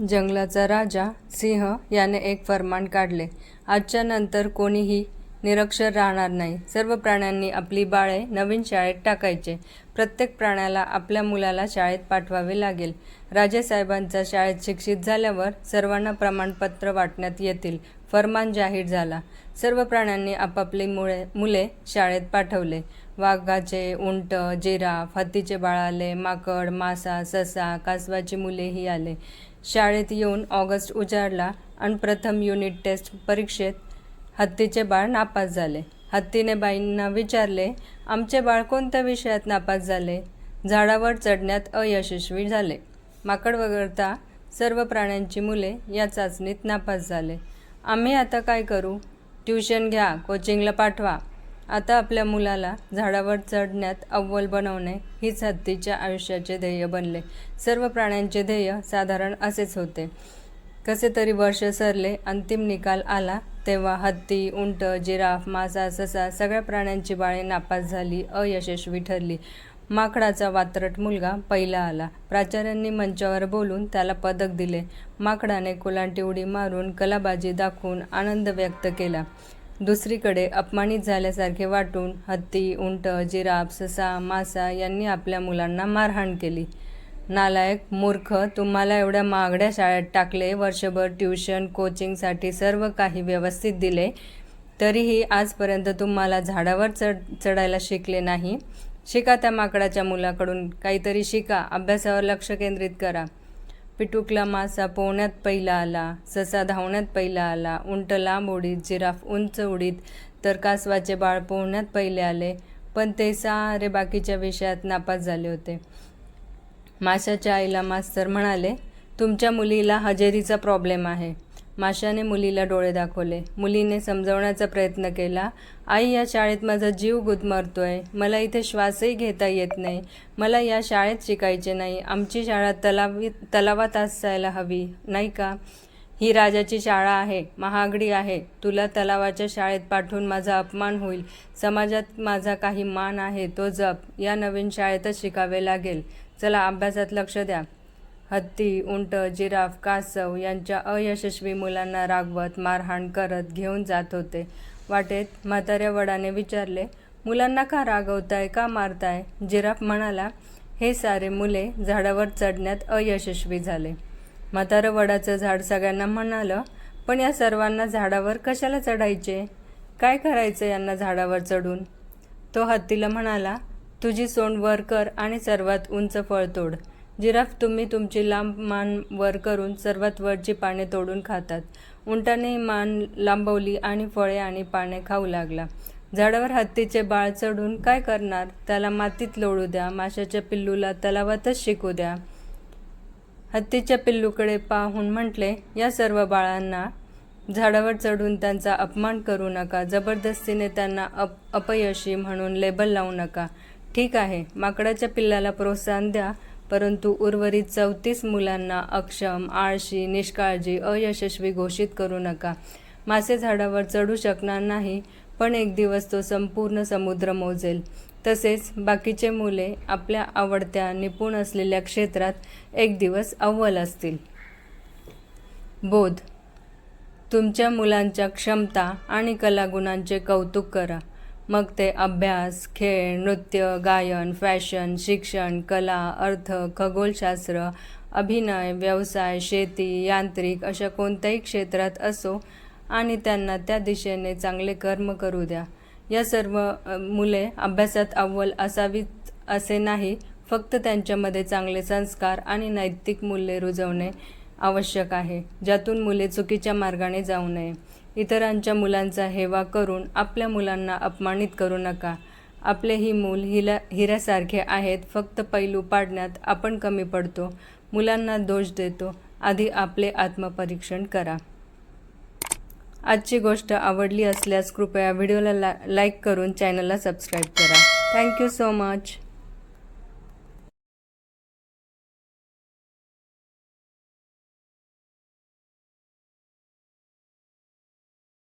जंगलाचा राजा सिंह याने एक फरमान काढले. आजच्या नंतर कोणीही निरक्षर राहणार नाही. सर्व प्राण्यांनी आपली बाळे नवीन शाळेत टाकायचे. प्रत्येक प्राण्याला आपल्या मुलाला शाळेत पाठवावे लागेल. राजेसाहेबांचा शाळेत शिक्षित झाल्यावर सर्वांना प्रमाणपत्र वाटण्यात येतील. फरमान जाहीर झाला. सर्व प्राण्यांनी आपापली मुळे मुले शाळेत पाठवले. वाघाचे उंट जिराफ हत्तीचे बाळ आले माकड मासा ससा कासवाची मुलेही आले. शाळेत येऊन ऑगस्ट उजाडला आणि प्रथम युनिट टेस्ट परीक्षेत हत्तीचे बाळ नापास झाले. हत्तीने बाईंना विचारले आमचे बाळ कोणत्या विषयात नापास झाले? झाडावर चढण्यात अयशस्वी झाले. माकड वगळता सर्व प्राण्यांची मुले या चाचणीत नापास झाले. आम्ही आता काय करू? ट्युशन घ्या कोचिंगला पाठवा. आता आपल्या मुलाला झाडावर चढण्यात अव्वल बनवणे हीच हत्तीच्या आयुष्याचे ध्येय बनले. सर्व प्राण्यांचे ध्येय साधारण असेच होते. कसे तरी वर्ष सरले अंतिम निकाल आला तेव्हा हत्ती उंट जिराफ मासा ससा सगळ्या प्राण्यांची बाळे नापास झाली अयशस्वी ठरली. माकडाचा वात्रट मुलगा पहिला आला. प्राचार्यांनी मंचावर बोलून त्याला पदक दिले. माकडाने कोलांटी उडी मारून कलाबाजी दाखवून आनंद व्यक्त केला. दुसरीकडे अपमानित झाल्यासारखे वाटून हत्ती उंट जिराफ ससा मासा यांनी आपल्या मुलांना मारहाण केली. नालायक मूर्ख तुम्हाला एवढ्या महागड्या शाळेत टाकले वर्षभर ट्युशन कोचिंगसाठी सर्व काही व्यवस्थित दिले तरीही आजपर्यंत तुम्हाला झाडावर चढ चढायला शिकले नाही. शिका त्या माकडाच्या मुलाकडून. काहीतरी शिका. अभ्यासावर लक्ष केंद्रित करा. पिटुकला मासा पोहण्यात पहिला आला ससा धावण्यात पहिला आला उंट लांब उडीत जिराफ उंच उडीत तर कासवाचे बाळ पोहण्यात पहिले आले पण ते सारे बाकीच्या विषयात नापास झाले होते. माशाच्या आईला मास्तर म्हणाले तुमच्या मुलीला हजेरीचा प्रॉब्लेम आहे. माशाने मुलीला डोळे दाखवले. मुलीने समजवण्याचा प्रयत्न केला. आई या शाळेत माझा जीव गुदमरतोय. मला इथे श्वासही घेता येत नाही. मला या शाळेत शिकायचे नाही. आमची शाळा तलावी तलावात असायला हवी. नाही का? ही राजाची शाळा आहे. महागडी आहे. तुला तलावाच्या शाळेत पाठवून माझा अपमान होईल. समाजात माझा काही मान आहे. तो जप. या नवीन शाळेतच शिकावे लागेल. चला अभ्यासात लक्ष द्या. हत्ती उंट जिराफ कासव यांच्या अयशस्वी मुलांना रागवत मारहाण करत घेऊन जात होते. वाटेत म्हाताऱ्या वडाने विचारले मुलांना का रागवताय का मारताय? जिराफ म्हणाला हे सारे मुले झाडावर चढण्यात अयशस्वी झाले. म्हातारं वडाचं झाड सगळ्यांना म्हणालं पण या सर्वांना झाडावर कशाला चढायचे? काय करायचं यांना झाडावर चढून? तो हत्तीला म्हणाला तुझी सोंड वर कर आणि सर्वात उंच फळ तोड. जिराफ तुम्ही तुमची लांब मान वर करून सर्वात वरची पाने तोडून खातात. उंटाने मान लांबवली आणि फळे आणि पाने खाऊ लागला. झाडावर हत्तीचे बाळ चढून काय करणार? त्याला मातीत लोळू द्या. माशाच्या पिल्लूला तलावातच शिकू द्या. हत्तीच्या पिल्लूकडे पाहून म्हटले या सर्व बाळांना झाडावर चढून त्यांचा अपमान करू नका. जबरदस्तीने त्यांना अप अपयशी म्हणून लेबल लावू नका. ठीक आहे. माकडाच्या पिल्लाला प्रोत्साहन द्या. परंतु उर्वरित चौतीस मुलांना अक्षम आळशी निष्काळजी अयशस्वी घोषित करू नका. मासे झाडावर चढू शकणार नाही पण एक दिवस तो संपूर्ण समुद्र मोजेल. तसेच बाकीचे मुले आपल्या आवडत्या निपुण असलेल्या क्षेत्रात एक दिवस अव्वल असतील. बोध. तुमच्या मुलांच्या क्षमता आणि कलागुणांचे कौतुक करा. मग ते अभ्यास खेळ नृत्य गायन फॅशन शिक्षण कला अर्थ खगोलशास्त्र अभिनय व्यवसाय शेती यांत्रिक अशा कोणत्याही क्षेत्रात असो आणि त्यांना त्या दिशेने चांगले कर्म करू द्या. या सर्व मुले अभ्यासात अव्वल असावीत असे नाही फक्त त्यांच्यामध्ये चांगले संस्कार आणि नैतिक मूल्ये रुजवणे आवश्यक आहे ज्यातून मुले चुकीच्या मार्गाने जाऊ नये. इतरांच्या मुलांचा हेवा करून आपल्या मुलांना अपमानित करू नका. आपले ही मूल हिला हिऱ्यासारखे आहेत फक्त पैलू पाडण्यात आपण कमी पडतो. मुलांना दोष देतो. आधी आपले आत्मपरीक्षण करा. आजची गोष्ट आवडली असल्यास कृपया व्हिडिओला ला लाईक करून चॅनलला सबस्क्राईब करा. Thank you so much.